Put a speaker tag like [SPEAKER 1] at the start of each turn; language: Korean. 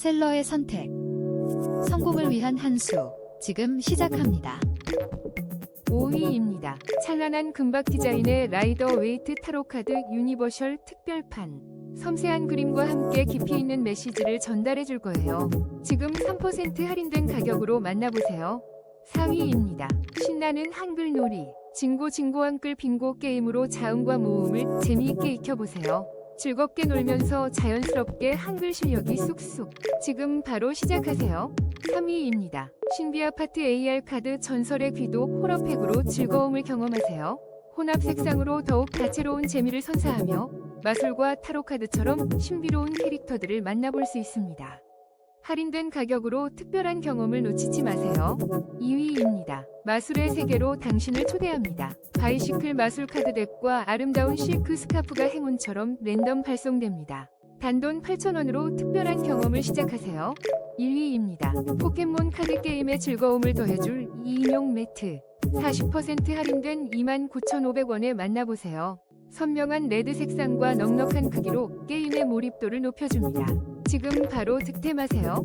[SPEAKER 1] 셀러의 선택. 성공을 위한 한 수. 지금 시작합니다.
[SPEAKER 2] 5위입니다. 찬란한 금박 디자인의 라이더 웨이트 타로 카드 유니버셜 특별판. 섬세한 그림과 함께 깊이 있는 메시지를 전달해 줄 거예요. 지금 3% 할인된 가격으로 만나보세요. 4위입니다. 신나는 한글 놀이. 진고 진고 한글 빙고 게임으로 자음과 모음을 재미있게 익혀보세요. 즐겁게 놀면서 자연스럽게 한글 실력이 쑥쑥. 지금 바로 시작하세요. 3위입니다. 신비 아파트 AR 카드 전설의 귀도 호러팩으로 즐거움을 경험하세요. 혼합 색상으로 더욱 다채로운 재미를 선사하며 마술과 타로 카드처럼 신비로운 캐릭터들을 만나볼 수 있습니다. 할인된 가격으로 특별한 경험을 놓치지 마세요. 2위입니다. 마술의 세계로 당신을 초대합니다. 바이시클 마술 카드 덱과 아름다운 실크 스카프가 행운처럼 랜덤 발송됩니다. 단돈 8,000원으로 특별한 경험을 시작하세요. 1위입니다. 포켓몬 카드 게임의 즐거움을 더해줄 2인용 매트. 40% 할인된 29,500원에 만나보세요. 선명한 레드 색상과 넉넉한 크기로 게임의 몰입도를 높여줍니다. 지금 바로 득템하세요.